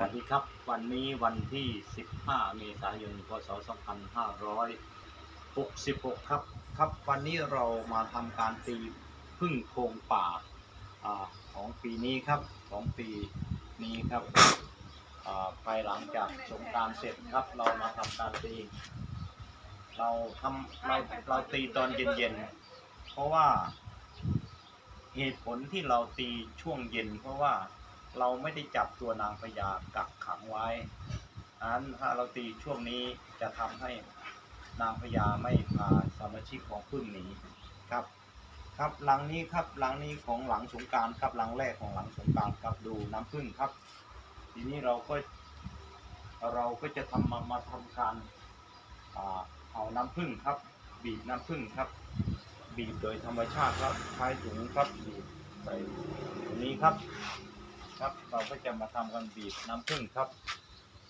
วัสดีครับ วันนี้วันที่ 15 เมษายน พศ 2566 ครับ ครับ วันนี้เรามาทำการตีพึ่งโพรงป่าอของปีนี้ครับ ของปีนี้ครับภายหลังจากสงการเสร็จครับ เรามาทำการตี เราทำเราเราตีตอนเย็นๆ เพราะว่าเหตุผลที่เราตีช่วงเย็นเพราะว่า เราไม่ได้จับตัวนางพญากักขังไว้อันนั้นถ้าเราตีช่วงนี้จะทำให้นางพญาไม่พาสมาชิกของพึ่งหนีครับ ครับหลังนี้ครับหลังนี้ของหลังสงการครับหลังแรกของหลังสงการครับดูน้ำพึ่งครับ ทีนี้เราก็เราก็จะทำมามาทำการเอาน้ำพึ่งครับ บีบน้ำพึ่งครับ บีบโดยธรรมชาติครับใช้ถุงครับบีบใส่ถุงนี้ครับ ครับ เราก็จะมาทำกันบีบน้ำผึ้งครับ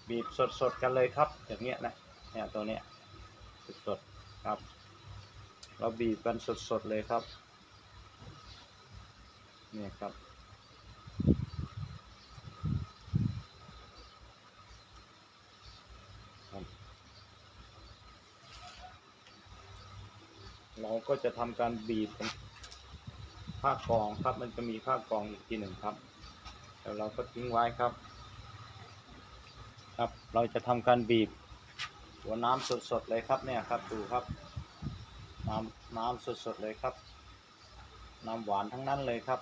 บีบสดๆกันเลยครับ อย่างเงี้ยนะเนี่ยตัวเนี้ยสดๆครับ เราบีบกันสดๆเลยครับเนี่ยครับเราก็จะทำการบีบผ้ากองครับ มันจะมีผ้ากองอีกทีหนึ่งครับ แล้วเราก็ทิ้งไว้ครับ ครับเราจะทำการบีบ หัวน้ำสดๆเลยครับเนี่ยครับดูครับน้ำน้ำสดๆเลยครับ น้ำหวานทั้งนั้นเลยครับ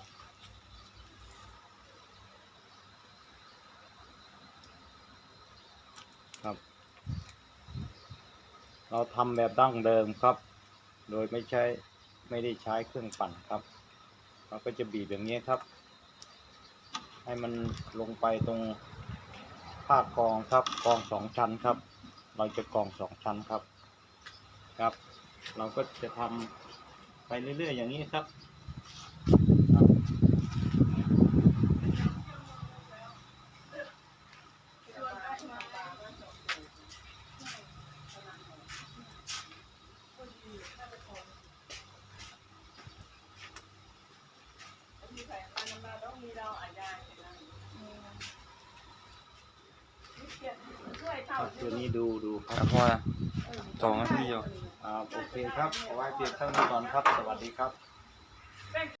ครับ เราทำแบบดั้งเดิมครับ โดยไม่ใช้ไม่ได้ใช้เครื่องปั่นครับ เราก็จะบีบอย่างนี้ครับ ให้มันลงไปตรงผ้ากองครับกองสองชั้นครับ เราจะกองสองชั้นครับครับ เราก็จะทำไปเรื่อยๆอย่างนี้ครับครับ ครับตัวนี้ดูดูคครัรับบพ่อสองนาทีอยู่ อ่าโอเคครับเอาไว้เพียงเท่านี้ก่อนครับ สวัสดีครับ